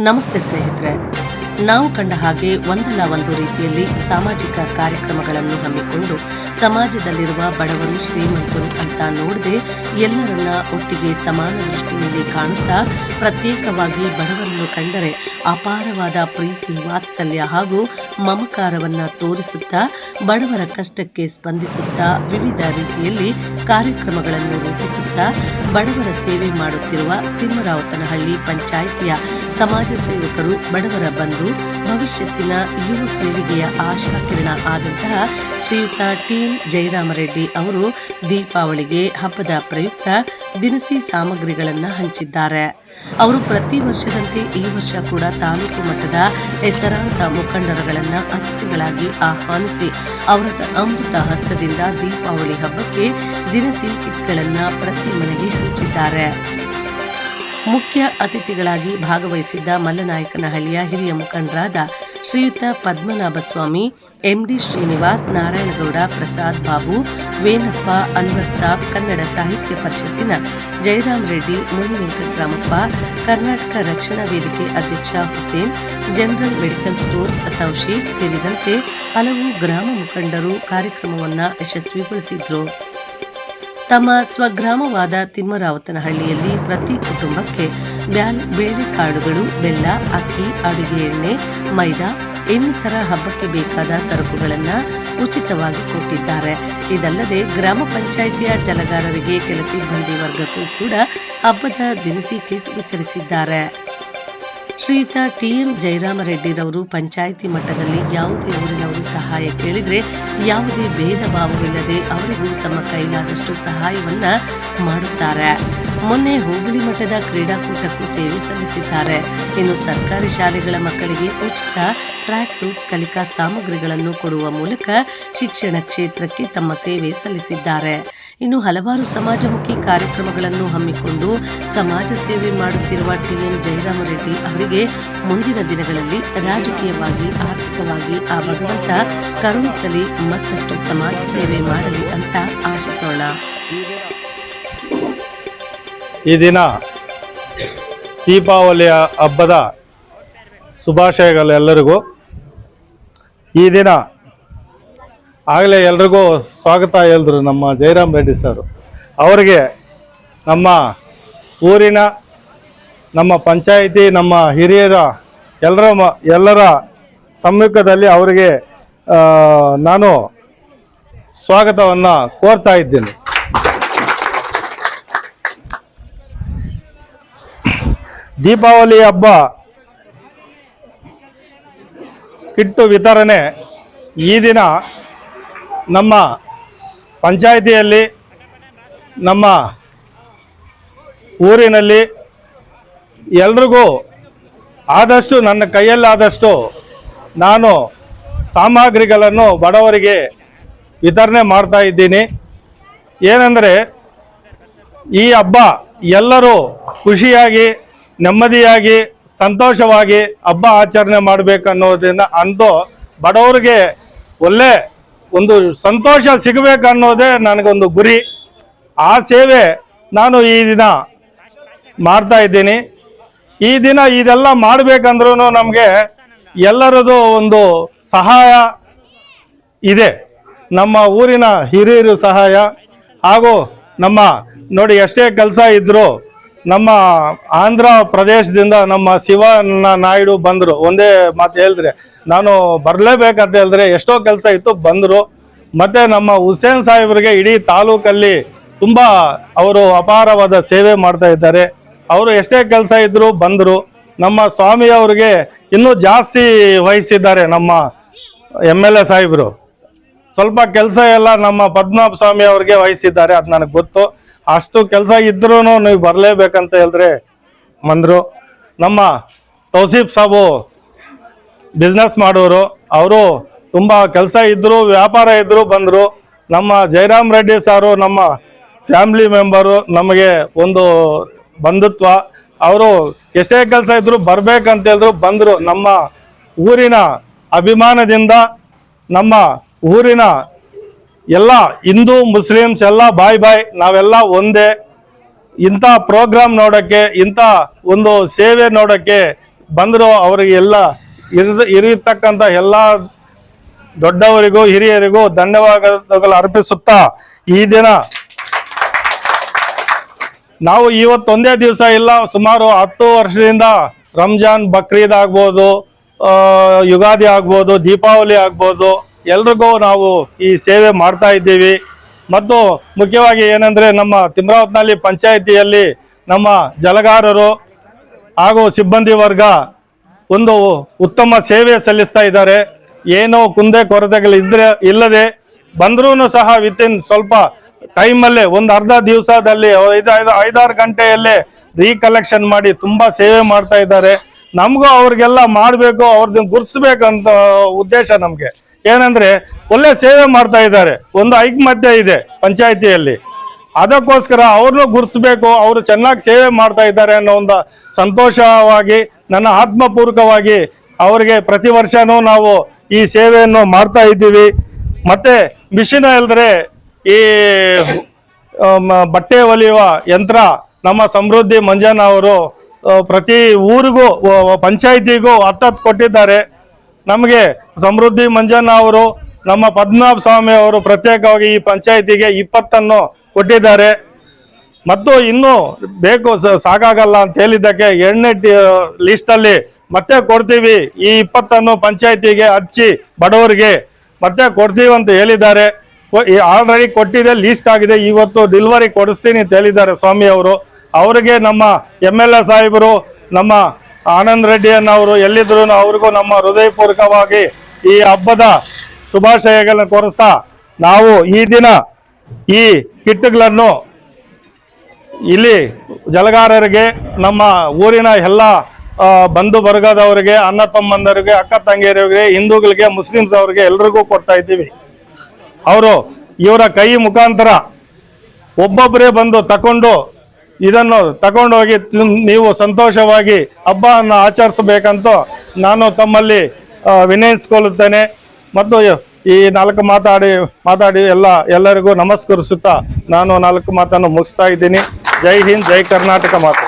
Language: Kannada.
ನಮಸ್ತೆ ಸ್ನೇಹಿತರೆ. ನಾವು ಕಂಡ ಹಾಗೆ ಒಂದಲ್ಲ ಒಂದು ರೀತಿಯಲ್ಲಿ ಸಾಮಾಜಿಕ ಕಾರ್ಯಕ್ರಮಗಳನ್ನು ಹಮ್ಮಿಕೊಂಡು ಸಮಾಜದಲ್ಲಿರುವ ಬಡವರು ಶ್ರೀಮಂತರು ಅಂತ ನೋಡದೆ ಎಲ್ಲರನ್ನ ಒಟ್ಟಿಗೆ ಸಮಾನ ದೃಷ್ಟಿಯಲ್ಲಿ ಕಾಣುತ್ತಾ ಪ್ರತ್ಯೇಕವಾಗಿ ಬಡವರನ್ನು ಕಂಡರೆ ಅಪಾರವಾದ ಪ್ರೀತಿ, ವಾತ್ಸಲ್ಯ ಹಾಗೂ ಮಮಕಾರವನ್ನ ತೋರಿಸುತ್ತಾ, ಬಡವರ ಕಷ್ಟಕ್ಕೆ ಸ್ಪಂದಿಸುತ್ತಾ, ವಿವಿಧ ರೀತಿಯಲ್ಲಿ ಕಾರ್ಯಕ್ರಮಗಳನ್ನು ರೂಪಿಸುತ್ತಾ, ಬಡವರ ಸೇವೆ ಮಾಡುತ್ತಿರುವ ತಿಮ್ಮರಾವತನಹಳ್ಳಿ ಪಂಚಾಯಿತಿಯ ಸಮಾಜ ಸೇವಕರು ಬಡವರ ಬಂಧು ಭವಿಷ್ಯತ್ತಿನ ಯುವ ಪೀಳಿಗೆಯ ಆಶಾಕಿರಣ ಆದಂತಹ ಶ್ರೀಯುತ ಟೀಂ ಜಯರಾಮರೆಡ್ಡಿ ಅವರು ದೀಪಾವಳಿಗೆ ಹಬ್ಬದ ಪ್ರಯುಕ್ತ ದಿನಸಿ ಸಾಮಗ್ರಿಗಳನ್ನು ಹಂಚಿದ್ದಾರೆ. ಅವರು ಪ್ರತಿ ವರ್ಷದಂತೆ ಈ ವರ್ಷ ಕೂಡ ತಾಲೂಕು ಮಟ್ಟದ ಹೆಸರಾಂತ ಮುಖಂಡರುಗಳನ್ನ ಅತಿಥಿಗಳಾಗಿ ಆಹ್ವಾನಿಸಿ ಅವರ ಅಮೃತ ಹಸ್ತದಿಂದ ದೀಪಾವಳಿ ಹಬ್ಬಕ್ಕೆ ದಿನಸಿ ಕಿಟ್ಗಳನ್ನ ಪ್ರತಿ ಮನೆಗೆ ಹಂಚಿದ್ದಾರೆ. ಮುಖ್ಯ ಅತಿಥಿಗಳಾಗಿ ಭಾಗವಹಿಸಿದ್ದ ಮಲ್ಲನಾಯಕನಹಳ್ಳಿಯ ಹಿರಿಯ ಮುಖಂಡರಾದ ಶ್ರೀಯುತ ಪದ್ಮನಾಭಸ್ವಾಮಿ, ಎಂಡಿ ಶ್ರೀನಿವಾಸ್, ನಾರಾಯಣಗೌಡ, ಪ್ರಸಾದ್ ಬಾಬು ವೇನಪ್ಪ ಅನ್ವರ್ ಸಾಬ್, ಕನ್ನಡ ಸಾಹಿತ್ಯ ಪರಿಷತ್ತಿನ ಜಯರಾಮ್ ರೆಡ್ಡಿ, ಮುನಿ ವೆಂಕಟರಾಮಪ್ಪ, ಕರ್ನಾಟಕ ರಕ್ಷಣಾ ವೇದಿಕೆ ಅಧ್ಯಕ್ಷ Hussain, general medical store Tousif ಸೇರಿದಂತೆ ಹಲವು ಗ್ರಾಮ ಮುಖಂಡರು ಕಾರ್ಯಕ್ರಮವನ್ನು ಯಶಸ್ವಿಗೊಳಿಸಿದ್ರು. ತಮ್ಮ ಸ್ವಗ್ರಾಮವಾದ ತಿಮ್ಮರಾವತನಹಳ್ಳಿಯಲ್ಲಿ ಪ್ರತಿ ಕುಟುಂಬಕ್ಕೆ ಬ್ಯಾಲ್ ಬೇಳೆಕಾಳುಗಳು ಬೆಲ್ಲ, ಅಕ್ಕಿ, ಅಡುಗೆ ಎಣ್ಣೆ, ಮೈದಾ, ಇನ್ನಿತರ ಹಬ್ಬಕ್ಕೆ ಬೇಕಾದ ಸರಕುಗಳನ್ನು ಉಚಿತವಾಗಿ ಕೊಟ್ಟಿದ್ದಾರೆ. ಇದಲ್ಲದೆ ಗ್ರಾಮ ಪಂಚಾಯಿತಿಯ ಜಲಗಾರರಿಗೆ ಕೆಲಸ ಸಿಬ್ಬಂದಿ ವರ್ಗಕ್ಕೂ ಕೂಡ ಹಬ್ಬದ ದಿನಸಿ ಕಿಟ್ ವಿತರಿಸಿದ್ದಾರೆ. ಶ್ರೀಯುತ ಟಿಎಂ ಜಯರಾಮರೆಡ್ಡಿರವರು ಪಂಚಾಯಿತಿ ಮಟ್ಟದಲ್ಲಿ ಯಾವುದೇ ಊರಿನವರು ಸಹಾಯ ಕೇಳಿದರೆ ಯಾವುದೇ ಭೇದ ಭಾವವಿಲ್ಲದೆ ಅವರಿಗೂ ತಮ್ಮ ಕೈಲಾದಷ್ಟು ಸಹಾಯವನ್ನು ಮಾಡುತ್ತಾರೆ. ಮೊನ್ನೆ ಹೋಬಳಿ ಮಟ್ಟದ ಕ್ರೀಡಾಕೂಟಕ್ಕೂ ಸೇವೆ ಸಲ್ಲಿಸಿದ್ದಾರೆ. ಇನ್ನು ಸರ್ಕಾರಿ ಶಾಲೆಗಳ ಮಕ್ಕಳಿಗೆ ಉಚಿತ ಟ್ರ್ಯಾಕ್ ಸೂಟ್, ಕಲಿಕಾ ಸಾಮಗ್ರಿಗಳನ್ನು ಕೊಡುವ ಮೂಲಕ ಶಿಕ್ಷಣ ಕ್ಷೇತ್ರಕ್ಕೆ ತಮ್ಮ ಸೇವೆ ಸಲ್ಲಿಸಿದ್ದಾರೆ. ಇನ್ನು ಹಲವಾರು ಸಮಾಜಮುಖಿ ಕಾರ್ಯಕ್ರಮಗಳನ್ನು ಹಮ್ಮಿಕೊಂಡು ಸಮಾಜ ಸೇವೆ ಮಾಡುತ್ತಿರುವ ಟಿಎಂ ಜಯರಾಮರೆಡ್ಡಿ ಅವರಿಗೆ ಮುಂದಿನ ದಿನಗಳಲ್ಲಿ ರಾಜಕೀಯವಾಗಿ, ಆರ್ಥಿಕವಾಗಿ ಆ ಭಗವಂತ ಕರುಣಿಸಲಿ, ಮತ್ತಷ್ಟು ಸಮಾಜ ಸೇವೆ ಮಾಡಲಿ ಅಂತ ಆಶಿಸೋಣ. ಈ ದಿನ ದೀಪಾವಳಿಯ ಹಬ್ಬದ ಶುಭಾಶಯಗಳು ಎಲ್ಲರಿಗೂ ಈ ದಿನ ಆಗಲೇ ಎಲ್ರಿಗೂ ಸ್ವಾಗತ ಹೇಳಿದ್ರು ನಮ್ಮ ಜಯರಾಮ್ ರೆಡ್ಡಿ ಸರ್. ಅವರಿಗೆ ನಮ್ಮ ಊರಿನ, ನಮ್ಮ ಪಂಚಾಯಿತಿ, ನಮ್ಮ ಹಿರಿಯರ, ಎಲ್ಲರ ಎಲ್ಲರ ಸಮ್ಮುಖದಲ್ಲಿ ಅವರಿಗೆ ನಾನು ಸ್ವಾಗತವನ್ನು ಕೋರ್ತಾ ಇದ್ದೀನಿ. ದೀಪಾವಳಿ ಹಬ್ಬ. ಕಿಟ್ಟು ವಿತರಣೆ ಈ ದಿನ ನಮ್ಮ ಪಂಚಾಯಿತಿಯಲ್ಲಿ, ನಮ್ಮ ಊರಿನಲ್ಲಿ ಎಲ್ರಿಗೂ ಆದಷ್ಟು ನನ್ನ ಕೈಯಲ್ಲಾದಷ್ಟು ನಾನು ಸಾಮಗ್ರಿಗಳನ್ನು ಬಡವರಿಗೆ ವಿತರಣೆ ಮಾಡ್ತಾ ಇದ್ದೀನಿ. ಏನಂದರೆ ಈ ಹಬ್ಬ ಎಲ್ಲರೂ ಖುಷಿಯಾಗಿ ನೆಮ್ಮದಿಯಾಗಿ, ಸಂತೋಷವಾಗಿ ಹಬ್ಬ ಆಚರಣೆ ಮಾಡಬೇಕನ್ನೋದ್ರಿಂದ ಅಂದು ಬಡವರಿಗೆ ಒಳ್ಳೆ ಒಂದು ಸಂತೋಷ ಸಿಗಬೇಕನ್ನೋದೇ ನನಗೊಂದು ಗುರಿ. ಆ ಸೇವೆ ನಾನು ಈ ದಿನ ಮಾಡ್ತಾ ಇದ್ದೀನಿ. ಈ ದಿನ ಇದೆಲ್ಲ ಮಾಡಬೇಕಂದ್ರೂ ನಮಗೆ ಎಲ್ಲರದು ಒಂದು ಸಹಾಯ ಇದೆ. ನಮ್ಮ ಊರಿನ ಹಿರಿಯರು ಸಹಾಯ ಹಾಗೂ ನಮ್ಮ ನೋಡಿ ಎಷ್ಟೇ ಕೆಲಸ ಇದ್ದರೂ ನಮ್ಮ ಆಂಧ್ರ ಪ್ರದೇಶದಿಂದ ನಮ್ಮ ಶಿವನ ನಾಯ್ಡು ಬಂದರು. ಒಂದೇ ಮಾತು ಹೇಳಿದ್ರೆ, ನಾನು ಬರಲೇಬೇಕಂತ ಹೇಳಿದ್ರೆ ಎಷ್ಟೋ ಕೆಲಸ ಇತ್ತು, ಬಂದರು. ಮತ್ತು ನಮ್ಮ ಹುಸೇನ್ ಸಾಹೇಬ್ರಿಗೆ ಇಡೀ ತಾಲೂಕಲ್ಲಿ ತುಂಬ ಅವರು ಅಪಾರವಾದ ಸೇವೆ ಮಾಡ್ತಾ ಇದ್ದಾರೆ. ಅವರು ಎಷ್ಟೇ ಕೆಲಸ ಇದ್ದರೂ ಬಂದರು. ನಮ್ಮ ಸ್ವಾಮಿ ಅವ್ರಿಗೆ ಇನ್ನೂ ಜಾಸ್ತಿ ವಹಿಸಿದ್ದಾರೆ ನಮ್ಮ ಎಂ ಎಲ್ ಎ ಸಾಹೇಬರು. ಸ್ವಲ್ಪ ಕೆಲಸ ಎಲ್ಲ ನಮ್ಮ ಪದ್ಮನಾಭ ಸ್ವಾಮಿ ಅವ್ರಿಗೆ ವಹಿಸಿದ್ದಾರೆ, ಅದು ನನಗೆ ಗೊತ್ತು. ಅಷ್ಟು ಕೆಲಸ ಇದ್ರೂ ನೀವು ಬರಲೇಬೇಕಂತ ಹೇಳಿದ್ರೆ ಬಂದರು ನಮ್ಮ ತೌಸೀಫ್ ಸಾಬು ಬಿಸ್ನೆಸ್ ಮಾಡೋರು, ಅವರು ತುಂಬ ಕೆಲಸ ಇದ್ದರು ವ್ಯಾಪಾರ ಇದ್ದರು ಬಂದರು. ನಮ್ಮ ಜಯರಾಮ್ ರೆಡ್ಡಿ ಸಾರು ನಮ್ಮ ಫ್ಯಾಮಿಲಿ ಮೆಂಬರು ನಮಗೆ ಒಂದು ಬಂಧುತ್ವ. ಅವರು ಎಷ್ಟೇ ಕೆಲಸ ಇದ್ದರೂ ಬರ್ಬೇಕಂತ ಹೇಳಿದ್ರು ಬಂದರು. ನಮ್ಮ ಊರಿನ ಅಭಿಮಾನದಿಂದ ನಮ್ಮ ಊರಿನ ಎಲ್ಲ ಹಿಂದೂ ಮುಸ್ಲಿಮ್ಸ್ ಎಲ್ಲ ಬಾಯ್ ಬಾಯ್, ನಾವೆಲ್ಲ ಒಂದೇ. ಇಂಥ ಪ್ರೋಗ್ರಾಮ್ ನೋಡೋಕ್ಕೆ, ಇಂಥ ಒಂದು ಸೇವೆ ನೋಡೋಕ್ಕೆ ಬಂದರು ಅವರಿಗೆ ಎಲ್ಲ ಇರಿದ ಇರತಕ್ಕಂಥ ಎಲ್ಲ ದೊಡ್ಡವರಿಗೂ, ಹಿರಿಯರಿಗೂ ಧನ್ಯವಾದಗಳು ಅರ್ಪಿಸುತ್ತಾ ಈ ದಿನ. ನಾವು ಇವತ್ತೊಂದೇ ದಿವಸ ಇಲ್ಲ, ಸುಮಾರು ಹತ್ತು ವರ್ಷದಿಂದ ರಂಜಾನ್ ಬಕ್ರೀದ್ ಆಗ್ಬೋದು ಯುಗಾದಿ ಆಗ್ಬೋದು, ದೀಪಾವಳಿ ಆಗ್ಬೋದು. ಎಲ್ರಿಗೂ ನಾವು ಈ ಸೇವೆ ಮಾಡ್ತಾ ಇದ್ದೀವಿ. ಮತ್ತು ಮುಖ್ಯವಾಗಿ ಏನಂದ್ರೆ ನಮ್ಮ ತಿಮ್ರಾವತ್ನಲ್ಲಿ ಪಂಚಾಯಿತಿಯಲ್ಲಿ ನಮ್ಮ ಜಲಗಾರರು ಹಾಗೂ ಸಿಬ್ಬಂದಿ ವರ್ಗ ಒಂದು ಉತ್ತಮ ಸೇವೆ ಸಲ್ಲಿಸ್ತಾ ಇದ್ದಾರೆ. ಏನೋ ಕುಂದೆ ಕೊರತೆಗಳಿದ್ರೆ ಇಲ್ಲದೆ ಬಂದ್ರೂ ಸಹ ವಿತಿನ್ ಸ್ವಲ್ಪ ಟೈಮಲ್ಲೇ ಒಂದು ಅರ್ಧ ದಿವಸದಲ್ಲಿ ಐದು ಐದು ಐದಾರು ಗಂಟೆಯಲ್ಲೇ ರೀಕಲೆಕ್ಷನ್ ಮಾಡಿ ತುಂಬಾ ಸೇವೆ ಮಾಡ್ತಾ ಇದ್ದಾರೆ. ನಮಗೂ ಅವ್ರಿಗೆಲ್ಲ ಮಾಡಬೇಕು ಅವ್ರದ್ದು ಗುರ್ಸ್ಬೇಕಂತ ಉದ್ದೇಶ ನಮಗೆ. ಏನಂದ್ರೆ ಒಳ್ಳೆ ಸೇವೆ ಮಾಡ್ತಾ ಇದ್ದಾರೆ. ಒಂದು ಐಕಮತ್ಯ ಇದೆ ಪಂಚಾಯಿತಿಯಲ್ಲಿ. ಅದಕ್ಕೋಸ್ಕರ ಅವ್ರನ್ನೂ ಗುರ್ಸ್ಬೇಕು, ಅವರು ಚೆನ್ನಾಗಿ ಸೇವೆ ಮಾಡ್ತಾ ಇದ್ದಾರೆ ಅನ್ನೋ ಒಂದು ಸಂತೋಷವಾಗಿ, ನನ್ನ ಆತ್ಮಪೂರ್ವಕವಾಗಿ ಅವರಿಗೆ ಪ್ರತಿ ವರ್ಷನೂ ನಾವು ಈ ಸೇವೆಯನ್ನು ಮಾಡ್ತಾ ಇದ್ದೀವಿ. ಮತ್ತೆ ಮಿಷಿನ್ ಇಲ್ಲದ್ರೆ ಈ ಬಟ್ಟೆ ಒಲಿಯುವ ಯಂತ್ರ ನಮ್ಮ ಸಮೃದ್ಧಿ ಮಂಜನ್ ಅವರು ಪ್ರತಿ ಊರಿಗೂ ಪಂಚಾಯಿತಿಗೂ ಹತ್ತತ್ತು ಕೊಟ್ಟಿದ್ದಾರೆ. ಸಮೃದ್ಧಿ ಮಂಜಣ್ಣ ಅವರು, ನಮ್ಮ ಪದ್ಮನಾಭ ಸ್ವಾಮಿ ಅವರು ಪ್ರತ್ಯೇಕವಾಗಿ ಈ ಪಂಚಾಯಿತಿಗೆ ಇಪ್ಪತ್ತನ್ನು ಕೊಟ್ಟಿದ್ದಾರೆ. ಮತ್ತು ಇನ್ನೂ ಬೇಕು ಸಾಕಾಗಲ್ಲ ಅಂತ ಹೇಳಿದ್ದಕ್ಕೆ ಎರಡನೇ ಲಿಸ್ಟಲ್ಲಿ ಮತ್ತೆ ಕೊಡ್ತೀವಿ. ಈ ಇಪ್ಪತ್ತನ್ನು ಪಂಚಾಯಿತಿಗೆ ಹಚ್ಚಿ ಬಡವರಿಗೆ ಮತ್ತೆ ಕೊಡ್ತೀವಿ ಅಂತ ಹೇಳಿದ್ದಾರೆ. ಆಲ್ರೆಡಿ ಕೊಟ್ಟಿದೆ ಲೀಸ್ಟ್ ಆಗಿದೆ. ಇವತ್ತು ಡಿಲ್ವರಿ ಕೊಡಿಸ್ತೀನಿ ಅಂತ ಹೇಳಿದ್ದಾರೆ ಸ್ವಾಮಿ ಅವರು. ಅವರಿಗೆ ನಮ್ಮ ಎಂ ಎಲ್ ಎ ಸಾಹೇಬರು, ನಮ್ಮ ಆನಂದ್ ರೆಡ್ಡಿ ಅನ್ನೋರು ಎಲ್ಲಿದ್ರು ಅವ್ರಿಗೂ ನಮ್ಮ ಹೃದಯಪೂರ್ವಕವಾಗಿ ಈ ಹಬ್ಬದ ಶುಭಾಶಯಗಳನ್ನು ಕೋರಿಸ್ತಾ ನಾವು ಈ ದಿನ ಈ ಕಿಟ್ಟುಗಳನ್ನು ಇಲ್ಲಿ ಜಲಗಾರರಿಗೆ, ನಮ್ಮ ಊರಿನ ಎಲ್ಲ ಬಂಧು ವರ್ಗದವರಿಗೆ, ಅಣ್ಣ ತಮ್ಮಂದರಿಗೆ, ಅಕ್ಕ ತಂಗಿಯರಿಗೆ, ಹಿಂದೂಗಳಿಗೆ, ಮುಸ್ಲಿಮ್ಸ್ ಅವರಿಗೆ ಎಲ್ರಿಗೂ ಕೊಡ್ತಾ ಇದ್ದೀವಿ. ಅವರು ಇವರ ಕೈ ಮುಖಾಂತರ ಒಬ್ಬೊಬ್ಬರೇ ಬಂದು ತಕೊಂಡು ಇದನ್ನು ತಗೊಂಡೋಗಿ ನೀವು ಸಂತೋಷವಾಗಿ ಹಬ್ಬವನ್ನು ಆಚರಿಸಬೇಕಂತ ನಾನು ತಮ್ಮಲ್ಲಿ ವಿನಯಿಸಿಕೊಳ್ಳುತ್ತೇನೆ ಮತ್ತು ಈ ನಾಲ್ಕು ಮಾತಾಡಿ ಮಾತಾಡಿ ಎಲ್ಲ, ಎಲ್ಲರಿಗೂ ನಮಸ್ಕರಿಸುತ್ತಾ ನಾನು ನಾಲ್ಕು ಮಾತನ್ನು ಮುಗಿಸ್ತಾ ಇದ್ದೀನಿ. ಜೈ ಹಿಂದ್, ಜೈ ಕರ್ನಾಟಕ ಮಾತು.